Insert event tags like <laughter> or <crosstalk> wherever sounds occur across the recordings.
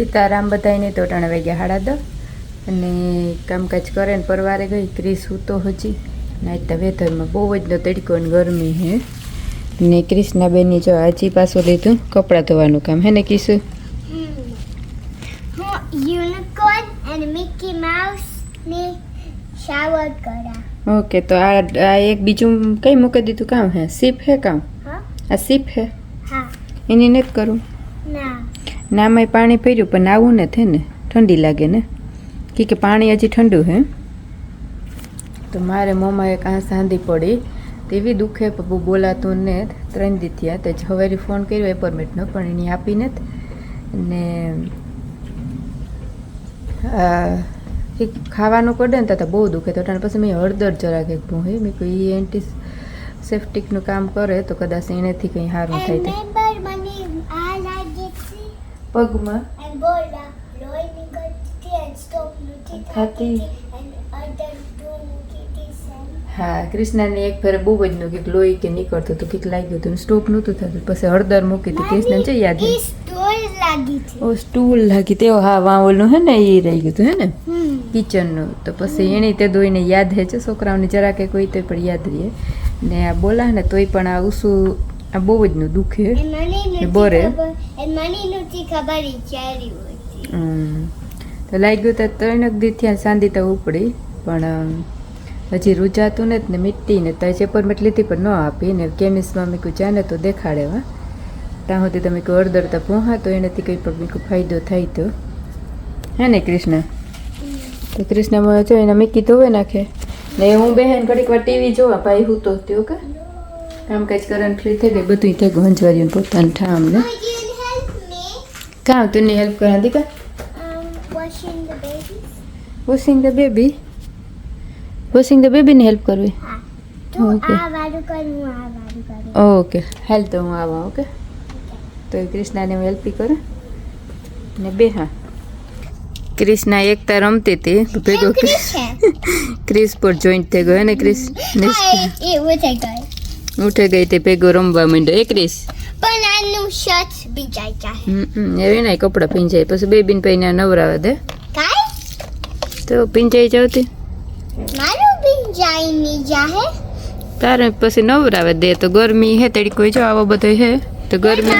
સીતારામ બધાને તો ટાણે વાગ્યા હાડા દો અને કામકાજ કરે ને પરવારે ગઈ ક્રિસ સૂતો હજી. નાઈતા વેધરમાં બહુ જ તડકો ને ગરમી હે. ને ક્રિષ્ના બેનની જો આજી પાછું લીધું કપડાં ધોવાનું કામ. હે ને કીશું? હું અને મિકી માઉસ ને શાવર કરા ઓકે તો આ આ એક બીજું કઈ મૂકી દીધું કામ હે? સીપ હે કામ? હા. આ સીપ હે? હા. એની નથી કરું. ના નામાં પાણી પીર્યું પણ આવું ને થે ને ઠંડી લાગે ને. કી કે પાણી હજી ઠંડુ હે? તો મારે મોંમાં એક આ સાંધી પડી તેવી દુખે પણ બહુ બોલાતું ને ત્રણ દી થયા. તો હવેરી ફોન કર્યો એપોઇન્ટમેન્ટનો પણ એની આપી નથી ને ખાવાનું કરે ને તો બહુ દુખે. તો પછી મેં હળદર જરાક એક ભૂંહી મેં કહ્યું એ એન્ટી સેફ્ટિકનું કામ કરે તો કદાચ એનેથી કંઈ સારું થાય પગમાં થતી. હા કૃષ્ણને એક ફેર બહુ જ નું કંઈક લોહી કે નીકળતું હતું કંઈક લાગ્યું હતું સ્ટોપ નહોતું થતું પછી હળદર મૂકી હતી કૃષ્ણ છે યાદ ઓ સ્ટૂલ લાગી તેઓ હા વાવલનું હે ને એ રહી ગયું હતું હે ને કિચનનું તો પછી એણે તે દોઈને યાદ હે છે છોકરાઓને જરા કે કોઈ તો પણ યાદ રહે ને આ બોલા ને તોય પણ આ ઉસું આ બહુ જ નું દુખે બોરે. નથી. તો લાગ્યું તો ત્રણક દી થયા સાંધી તો ઉપડી પણ હજી રૂજાતું ને જ ને મીઠી ને તો ચેપરમેન્ટ લીધી પણ ન આપી ને કેમિસ્ટમાં મેં કહ્યું જાને તો દેખાડે વા ત્યાં સુધી તમે કોઈ અડધર તો પહોંચા તો એનાથી કંઈ પણ મેં ફાયદો થાય તો હે ને કૃષ્ણ તો મળે જો એના મીકી ધોવે નાખે ને હું બહેન ઘડીક વાર ટીવી જોવા ભાઈ હું તો ત્યો કે કામકાજ કરવાનું ફ્રી થઈ ગઈ બધું થઈ ગયું હંજવાર્યું પોતાનું ઠામ ને કામ તું હેલ્પ કરા દીકા um? Washing the baby washing the બેબીને help કરવી કરું ઓકે હાલ તો હું આવા ઓકે તો કૃષ્ણાને હું હેલ્પી કરું ને બે હા ક્રિષ્ના એકતા રમતી હતી તો ભેગો ક્રિસ પર જોઈન્ટ થઈ ગયો ને ક્રિસ એવું થઈ ગયું ઉઠે ગઈ તે ભેગો રમવા માંડ્યો. એક રીસ. પણ આનું શર્ટ બીજાઈ જાય હમ એવી ના કપડાં પીંજાય. પછી બેબીને પૈને નવરાવા દે. કાઈ? તો પીંજાઈ જવતી. મારું ભીંજાઈ ની જાહે. તારે પછી નવરાવે દે. તો ગરમી હે તેડી કોઈ જો આવો બધો હે. તો ગરમી.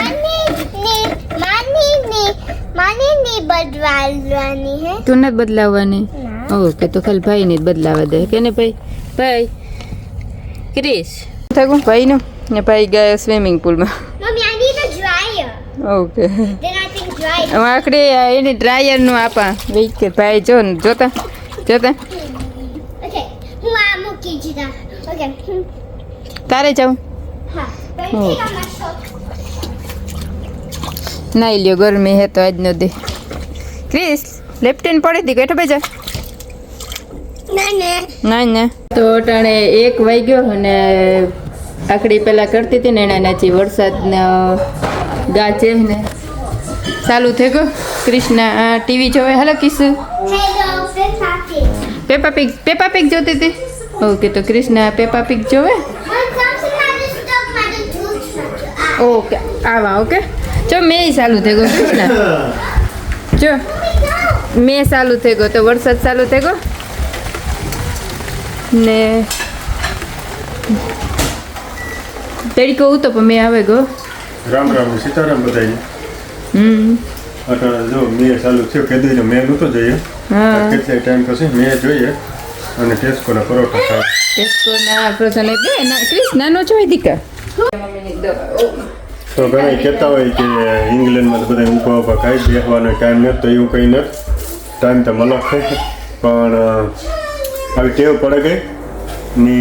બદલવાની હે. તું નથી બદલાવવાની? ઓકે તો ખાલી ભાઈ ને બદલાવા દે. કે ને ભાઈ? ભાઈ ક્રિશ. થાકું? ભાઈનું ને? ભાઈ ગયા સ્વિમિંગ પુલમાં ઓકે આખડે એને ડ્રાયરનું આપા. વેઇટ કે ભાઈ જો ને જોતા જોતા. તારે જાઉં? નાઈ લ્યો ગરમી હે તો આજ ન દે. ક્રિસ લેફ્ટેન પડી હતી બેઠો બેજા ના ના. ના ના. તો અટાણે એક વાગ્યો અને આખડી પેલા કરતી હતી ને એના નાચી વરસાદ ગાચે ને. ચાલુ થઈ ગયો. કૃષ્ણ ટીવી જોવે? હાલો કિસુ પેપા પિક પેપા પીક જોતી હતી? ઓકે તો કૃષ્ણ પેપા પિક જોવે? ઓકે આવા ઓકે. જો મેં ચાલુ થઈ ગયો કૃષ્ણ. <laughs> જો મેં ચાલુ થઈ ગયો તો વરસાદ ચાલુ થઈ ગયો? ને તડકો ઉતો પણ મેં આવે ગયો રામ રામ સીતારામ બધાય. હમ. અટાણે જો મેં ચાલુ થયો કીધું છે મેં નહોતો જોઈએ હા. કેટલાય ટાઈમ પછી મેં જોઈએ અને ટેસ્કોના પરોઠા ખાય ટેસ્કોના ને બે ના ક્રિસ નાનો જોઈ દીકા? તો ઘણા કહેતા હોય કે ઇંગ્લેન્ડમાં તો બધા ઊભા ઊભા ખાઈ બેસવાનો ટાઈમ નથી તો એવું કંઈ નથી. ટાઈમ તો મળે પણ આવી ટેવ પડે ગઈ ને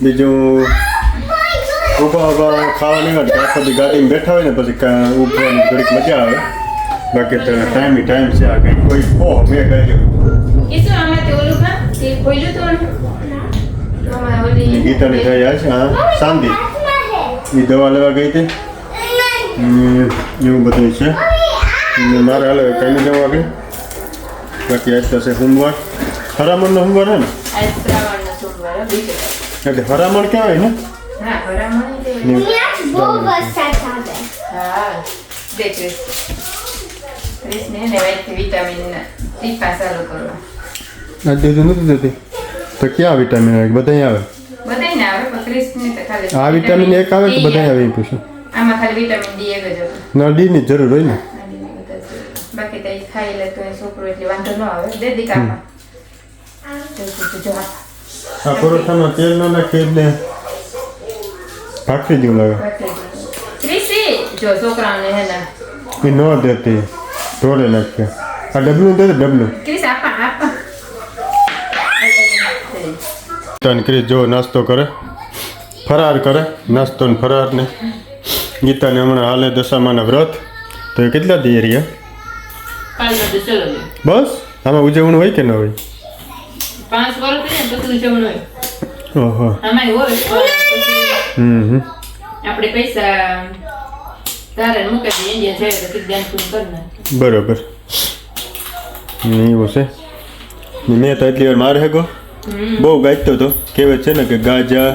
બીજું ઊભા ઊભા ખાવાની હોય આખો દી ગાડીમાં બેઠા હોય ને પછી કાં ઊભવાની ઘડીક મજા આવે. બાકી તો ટાઈમ ટાઈમ છે આ કંઈ. કોઈ ઓહ મેં કહ્યું ગીતાની થઈ આવે છે હા. શાંતિ એ દવા લેવા ગઈ હતી. એવું બધું છે. મારે હાલે કઈ જવા ગઈ. બાકી આજ પાસે સોમવાર હરામણનો સોમવાર હે ને. એટલે હરામણ કહેવાય ને? તે ક્યાં વિટામિન આવે? બધા આવે? આ વિટામિન એક આવે કે બધા આવે? એ પૂછું. આમાં ખાલી વિટામિન ડી એક જ હતું. ના ડી ની જરૂર હોય ને. બાકી તો ખાઈ લે તો એ છોકરો એટલે વાંધો ન આવે. દે દી કાપા તો કીધું જો આ પરોઠામાં તેલ ના નાખી એટલે ભાખરી જેવું લાગે. જ. છોકરાઓને હે ને. એ ન દેતી ઢોળે નાખે. આ ડબલું દે ડબલું. ક્રિશ આપા આપા. તન કરી જો નાસ્તો કરે ફરાર કરે નાસ્તો ને ફરાર ને. ગીતાને હમણાં હાલે દશામાના વ્રત. તો એ કેટલા દી રહ્યા. બસ? આમાં ઉજવણું હોય કે ન હોય? પાંચ વર્ષ ને તો તું ઓહો. આમાંય હોય હમ હમ. આપણે પૈસા તારે મૂકી ઇન્ડિયા જાય તો ધ્યાન પૂરું કરી નાખે. બરોબર. એવું છે? મેં તો એટલી વાર મારે હેગો. બહુ ગાજતો હતો કહેવત છે ને કે ગાજા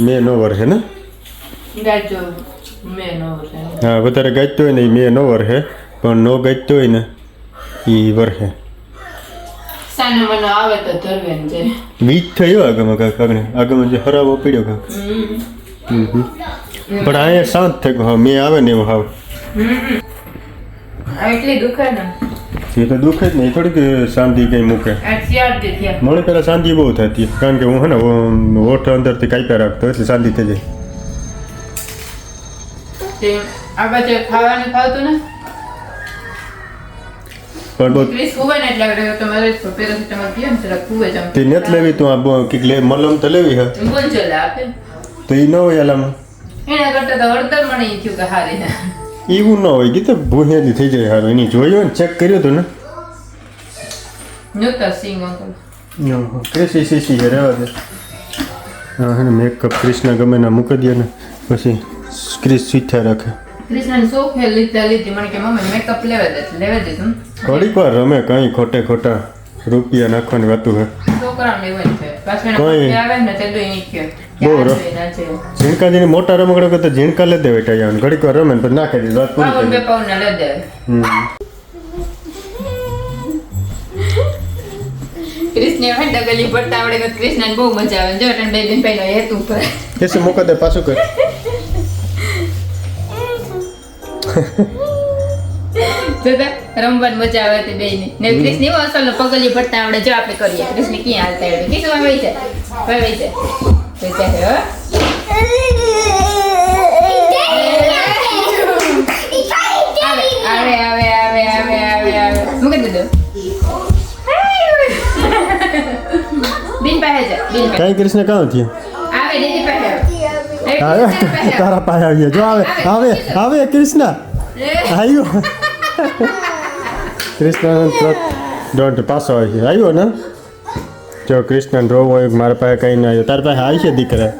મેં નો વરહે ને? ગાજો મેં નો છે હા વધારે ગાજતો હોય ને એ મેં નો વરહે પણ નો ગાજતો હોય ને એ વરહે. સાનો મનો આવે તો ધરવેન જે. વીજ થયો આગમાં કાક આગળ આગમાં જે હરાવો પડ્યો કાંક. પણ અહીંયા શાંત થઈ ગયો. હા મેં આવે ને એવું હાવ. એટલી દુખે ને. એ તો દુઃખ જ નહીં થોડીક શાંતિ કંઈ મૂકે. મને પેલા શાંતિ બહુ થતી કારણ કે હું હે ને ઓઠ અંદરથી કાપ્યા રાખતો એટલે શાંતિ થઈ જાય. આ બાજુ ખાવાનું ખાવતું ને જ આમ. તે નત લેવી તું આ કંઈક લે મલમ તો લેવી હે તો એ ન હોય અલમ એના કરતા તો હળદર મને ઈ થયું કે હારી એવું ન હોય કે તો ભૂહેલી થઈ જાય હારું એની જોયું ને ચેક કર્યું તું ને નહોતા સિંગ અંકલ ક્રિસી સીસી હે રહેવા દે હા મેકઅપ ક્રિસના ગમે ના મૂકી દે ને પછી ક્રિસ સીઠા રાખે કૃષ્ણને શોખ લીધા લીધી મને કે મમ્મી મેકઅપ લેવા દે લેવા દે તું ઘડીક વાર રમે કઈ ખોટે ખોટા રૂપિયા નાખવાની વાતું હે છોકરાને એવું જ છે. પાછું એના કોઈ- પપ્પા આવે ને મોટા રમકડા કરતા ઝીણકા લે દે બેટા ઘડીક વાર રમે પછી નાખી દે વાત પૂરી કૃષ્ણ ડગલી પડતા આવડે બહુ મજા આવે. જો બે દિન પહેલા હેતુ ઉપર. કેસે મૂકો દે પાછું કર <laughs> જોતા રમવાની મજા આવે તે બેયને. ને ક્રિશ એવો અસલ પગલી પડતા આવડે જો આપણે કરીએ. કૃષ્ણ ક્યાં હાલતા આવડે? છે ભાઈ છે તો ચાલે હો. આવે આવે આવે આવે આવે આવે મૂકી દીધું? પાસે જા કૃષ્ણ કાં થયું આવે દીદી પાસે આવે. પાસે. તારા પાસે આવી જો આવે આવે આવે કૃષ્ણ આવ્યો કૃષ્ણ દોઢ પાસો આવે છે આવ્યો ને? જો કૃષ્ણ ડ્રો હોય મારા પાસે કઈ ના આવ્યો તાર પાસે આવી છે દીકરા?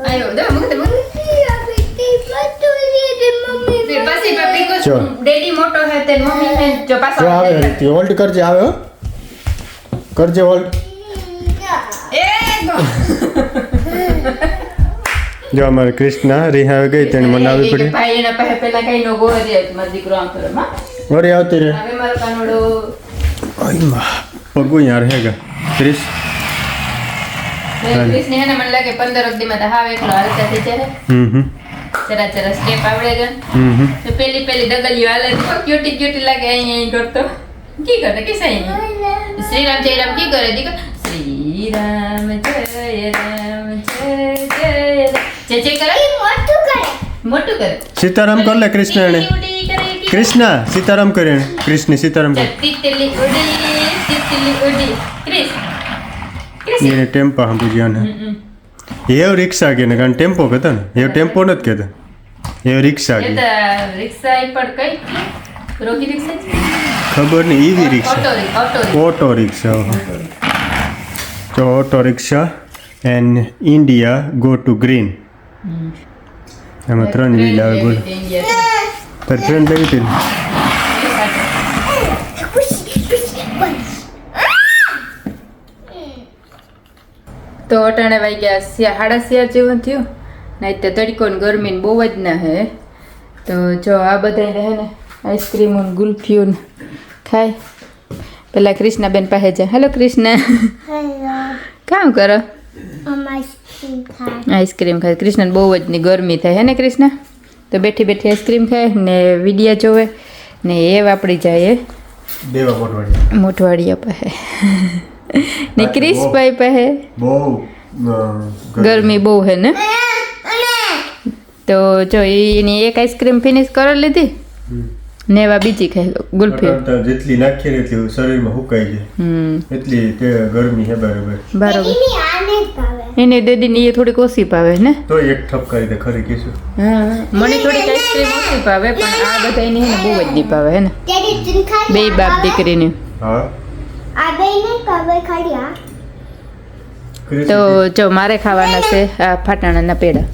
જો. આવે. હોલ્ડ કરજે આવે કરજે હોલ્ડ જો અમારે કૃષ્ણ રિહા ગઈ તેને મનાવી પડી. ભાઈ કઈ નો દીકરો વળી આવતી રે પગું યાર હે ને મને લાગે 15 અગદી તો હાવ એકલો હાલતા થઈ જાય હમ હમ જરા જરા સ્ટેપ આવડે છે. હમ હમ તો પેલી પેલી ડગલીઓ હાલે તો ક્યુટી ક્યુટી લાગે અહીં અહીં કરતો કી કરે? કે સહી શ્રી રામ જય રામ કી કરે દીકરો? શ્રી રામ જય રામ જય જય જય જય કરે? મોટું કરે. સીતારામ કર લે કૃષ્ણ એને. ઉડી કરે કી- કૃષ્ણ સીતારામ કરે. એને કૃષ્ણ સીતારામ કર. તિતલી ઉડી તિતલી ઉડી. ક્રિસ ક્રિસ એને ટેમ્પો સાંભળી ગયા ને. એવ રિક્ષા કે ને કારણ ટેમ્પો કહેતા ને. એવ ટેમ્પો નથી કહેતા. એવ રિક્ષા કે. રિક્ષા પણ કઈ? રિક્ષા ખબર નહીં ઓટો રિક્ષા. Auto rickshaw. તો auto rickshaw and India go to green. એમાં ત્રણ વ્હીલ આવે બોલો. તારી ફ્રેન્ડ લેવી હતી તો અટાણે વાગ્યા સિયા સાડા સિયા જેવું થયું. નહીં તો તડકો ને ગરમી ને બહુ જ ના હે. તો જો આ બધા રહે ને આઈસ્ક્રીમ અને ગુલ્ફીઓ ખાય. પેલા કૃષ્ણાબેન પાસે જાય હેલો કૃષ્ણ. કામ કરો? આઈસ્ક્રીમ ખાય. કૃષ્ણને બહુ જ ની ગરમી થાય. હે ને કૃષ્ણ? તો બેઠી બેઠી આઈસ્ક્રીમ ખાય ને વિડિયા જોવે ને એ વાપરી જાય દેવા મોટવાડી મોટવાડિયા પાસે. ને ક્રિશભાઈ પાસે. બહુ ગરમી. બહુ હે ને? તો જો એની એક આઈસ્ક્રીમ ફિનિશ કરી લીધી. ને એવા બીજી ખાઈ ગુલ્ફી. જેટલી નાખીએ એટલી શરીરમાં હુકાઈ જાય. એટલી ગરમી હે બરાબર. બરોબર. એની દીદીની એ થોડીક ઓછી ભાવે ને? તો એક ઠપકારી દે ખરી કીશું. હા મને થોડીક આઈસ્ક્રીમ ઓછી ભાવે પણ આ બધા હે ને બહુ જ નહીં ભાવે હે ને બે બાપ દીકરીની. હા. આ બે ને ભાવે ખાલી તો જો મારે ખાવાના છે આ ફાટાણાના પેડા.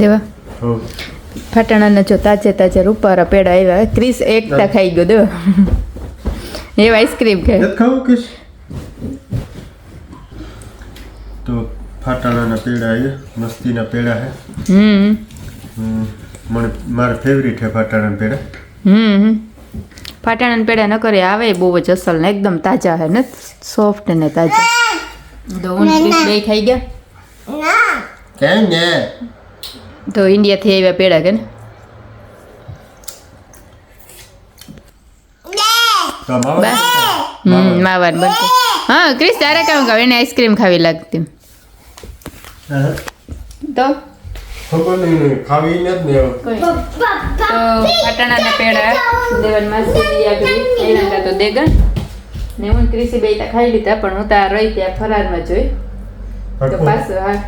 દેવા. ફાટાણાના જો તાજે તાજે રૂપારા પેડા આવ્યા. ક્રિસ એકતા ખાઈ ગયો દો એવા આઈસ્ક્રીમ ખાય. તો ફાટાણાના પેડા છે મસ્તીના પેડા હે હમ હમ, મને મારા ફેવરિટ હે ફાટાણાના પેડા હમ ફાટાણાના પેડા ન કરે આવે બહુ જ અસલ ને એકદમ તાજા હે ને સોફ્ટ ને તાજા તો બે ખાઈ ગયા કેમ ને તો ઇન્ડિયાથી આવ્યા પેડા કે ને તો માવા બસ. માવાન બનતું હા ક્રિસ તારે કામ ખાવ? એને આઈસ્ક્રીમ ખાવી લાગતી. તો? ખબર નહીં ખાવી ને જ ને તો ફાટાણાના પેડા દેવન માસી કરી એના તા તો દેગન. ને હું ક્રિસી બે તા ખાઈ લીધા પણ હું ત્યાં રહી ત્યાં ફરારમાં જોઈ. તો પાસ હા હા.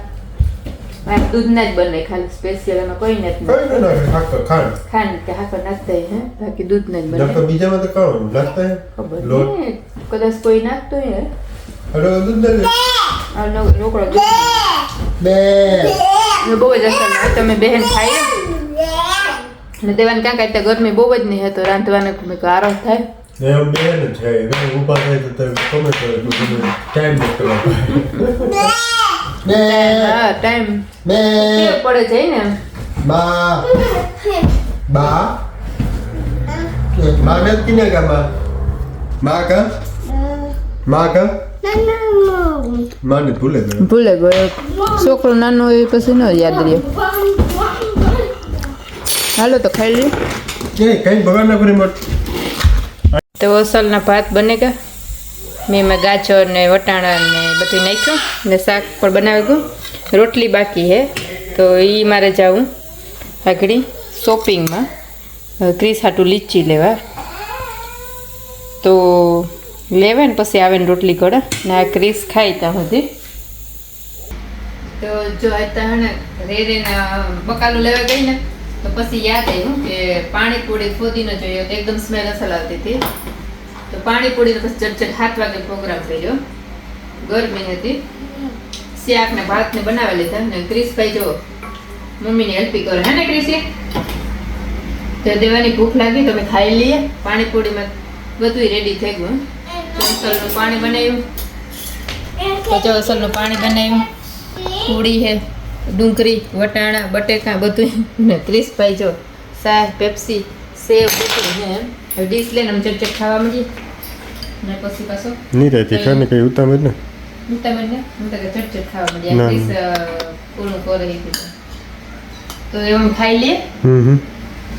દૂધ દૂધના જ બને ખાલી સ્પેશિયલ એમાં કોઈ નથી. ન ખાંડ. કે હાકર નાખતા હે? બાકી દૂધના જ નકર બને બીજામાં તો કામ નાખતા ખબર નહીં. કદાચ કોઈ નાખતો દૂધ ને. નો- રોકડો દૂધ બે. બહુ જ અસર તમે બહેન ખાઈ ને દેવાન કાંક કાંઈ ગરમી બહુ જ નહીં હતો રાંધવાનો મેં કહ્યું આરામ થાય. ને એમ બે છે હવે ઊભા થાય તો તમે તમે ટાઈમ બે. હા ટાઈમ બે. પડે ને બા. બા. બા ને કિને કા બા. બા કા મા કા માને ભૂલે ગયો ભૂલે ગયો છોકરો નાનો હોય પછી ન યાદ રહ્યો હાલો તો ખાઈ લઈએ કે કઈ બગાડ ના કરી મત તો અસલના ભાત બને ગયા મેં એમાં ગાજર ને વટાણા ને બધું નાખ્યું ને શાક પણ બનાવી ગયું રોટલી બાકી હે તો એ મારે જાઉં આગળ શોપિંગમાં ક્રીસ હાટું લીચી લેવા તો લેવાય ને પછી આવે ને રોટલી કડે ને આ ક્રીસ ખાઈ ત્યાં સુધી તો જો અત્યારે હે ને, રે રે બકાલું લેવા ગઈ ને, તો પછી યાદ આવ્યું કે પાણીપુરી ફોદીનો ન તો એકદમ સ્મેલ અસલ આવતી હતી. તો પાણીપુરીનો પછી ચટચટ સાત વાગે પ્રોગ્રામ કર્યો. ગરમી હતી. શાક ને ભાત ને બનાવી લીધા ને ક્રિસભાઈ જો મમ્મીને હેલ્પી કરે. હે ને ક્રિસી તો દેવાની ભૂખ લાગી તો અમે ખાઈ લઈએ. પાણીપુરીમાં બધું રેડી થઈ ગયું અસલનું પાણી બનાવ્યું. કચો અસલનું પાણી બનાવ્યું. પૂરી હે ડુંગળી વટાણા બટેકા બધું. ને ભાઈ જો સાહ પેપ્સી સેવ બધું હવે ડીશ લઈને આમ ચટચટ ખાવા માંડીએ. ને પછી પાછો નહીં રહેતી ખાને કઈ ઉતામ જ ને? હું તમને હું તો ચટચટ ખાવા આ પૂરું કરે તો ખાઈ લે.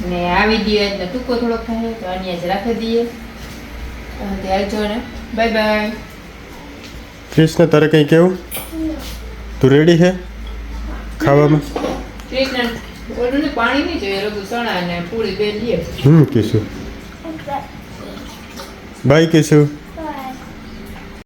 ને આ વીડિયો ટૂંકો થોડો ખાય તો આની જ રાખી દઈએ. ત્યાં આવજો ને બાય બાય કૃષ્ણ તારે કઈ કેવું તું રેડી છે ખાવામાં? કૃષ્ણ ઓલું ને પાણી નહીં જોઈએ રોગું ચણા ને પૂરી બે લઈએ હમ કીશું. બાય કીશું.